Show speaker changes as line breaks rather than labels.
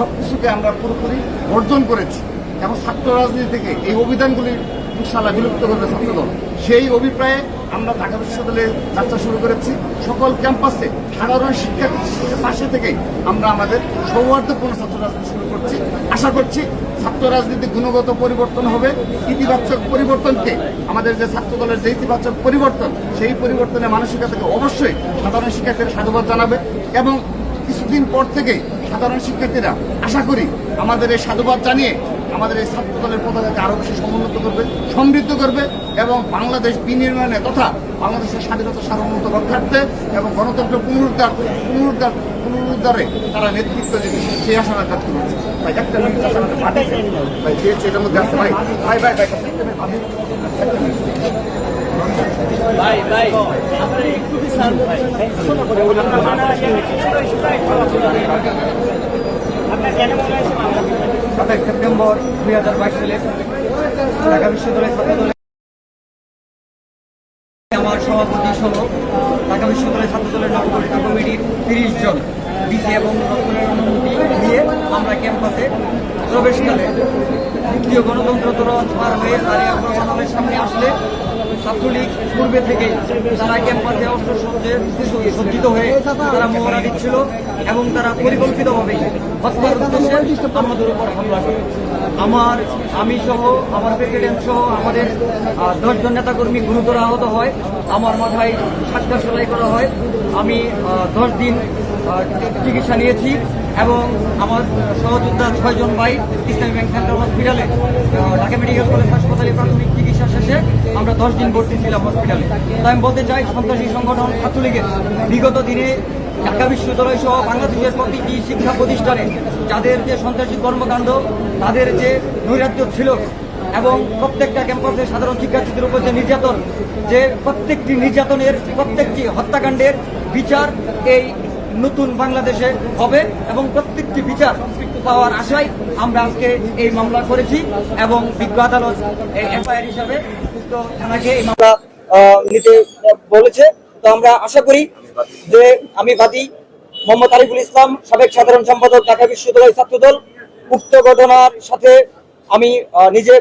সব কিছুকে আমরা পুরোপুরি বর্জন করেছি। এবং ছাত্র রাজনীতি থেকে এই অভিধানগুলি ইনশাল্লাহ বিলুপ্ত করবে ছাত্রদল। সেই অভিপ্রায়ে আমরা ঢাকা বিশ্ববিদ্যালয়ে যাত্রা শুরু করেছি। সকল ক্যাম্পাসে সাধারণ শিক্ষার্থীদের পাশে থেকেই আমরা আমাদের সৌহার্দ্যপূর্ণ ছাত্র রাজনীতি শুরু করছি। আশা করছি ছাত্র রাজনীতি গুণগত পরিবর্তন হবে। ইতিবাচক পরিবর্তনকে আমাদের যে ছাত্র দলের যে ইতিবাচক পরিবর্তন, সেই পরিবর্তনের মানসিকতাকে অবশ্যই সাধারণ শিক্ষার্থীরা সাধুবাদ জানাবে। এবং কিছুদিন পর থেকেই সাধারণ শিক্ষার্থীরা আশা করি আমাদের এই সাধুবাদ জানিয়ে আমাদের এই ছাত্র দলের পতাকাকে আরও বেশি সমুন্নত করবে সমৃদ্ধ করবে এবং বাংলাদেশ বিনির্মাণে তথা বাংলাদেশের স্বাধীনতা সার্বভৌমত্ব রক্ষার্থে এবং গণতন্ত্র পুনরুদ্ধার পুনরুদ্ধার পুনরুদ্ধারে তারা নেতৃত্ব দেবে সেই আশা ব্যক্ত করছে ভাই একটা মিনিট ভাই এটার মধ্যে আছে ভাই ভাই ভাই ভাই।
সাতাশ সেপ্টেম্বর দুই হাজার বাইশ সালে ঢাকা বিশ্ববিদ্যালয় ছাত্র আমার সভাপতি সহ ঢাকা বিশ্ববিদ্যালয় ছাত্র দলের নবগঠিত কমিটির তিরিশ জন বিসি এবং রক্ষণের অনুমতি নিয়ে আমরা ক্যাম্পাসে প্রবেশকালে দ্বিতীয় গণতন্ত্র তোরণ পার হয়ে সারিয়া প্রশাসনের সামনে আসলে ছাত্রলীগ পূর্বে থেকে তারা ক্যাম্পাসে অস্ত্র সজ্জে সজ্জিত হয়ে তারা মোহরা দিচ্ছিল এবং তারা পরিকল্পিতভাবে হত্যার উদ্দেশ্যে আমাদের উপর হামলা করে। আমার, আমি সহ, আমার প্রেসিডেন্ট সহ আমাদের দশজন নেতাকর্মী গুরুতর আহত হয়। আমার মাথায় সাতটা সেলাই করা হয়। আমি দশ দিন চিকিৎসা নিয়েছি এবং আমার সহযোদ্ধা ছয়জন ভাই ইসলামী ব্যাংক সেন্টার হসপিটালে ঢাকা মেডিকেল কলেজ হাসপাতালে প্রাথমিক চিকিৎসা শেষে দশ দিন ভর্তি ছিলাম হসপিটালে তাই আমি বলতে চাই, সন্ত্রাসী সংগঠন ছাত্রলীগের বিগত দিনে ঢাকা বিশ্ববিদ্যালয় সহ বাংলাদেশের প্রতিটি শিক্ষা প্রতিষ্ঠানে যাদের যে সন্ত্রাসী কর্মকাণ্ড, তাদের যে নৈরাজ্য ছিল এবং প্রত্যেকটা ক্যাম্পাসে সাধারণ শিক্ষার্থীদের উপর যে নির্যাতন, যে প্রত্যেকটি নির্যাতনের, প্রত্যেকটি হত্যাকাণ্ডের বিচার এই নতুন বাংলাদেশে হবে এবং প্রত্যেকটি বিচার পাওয়ার আশায় আমরা আজকে এই মামলা করেছি এবং বিজ্ঞ আদালত এফআইআর হিসাবে থানাকে এই মামলা নিতে বলেছে। তো আমরা আশা করি যে আমি বাদী মোহাম্মদ আরিফুল ইসলাম, সাবেক সাধারণ সম্পাদক, ঢাকা বিশ্ববিদ্যালয় ছাত্রদল, উক্ত ঘটনার সাথে আমি নিজে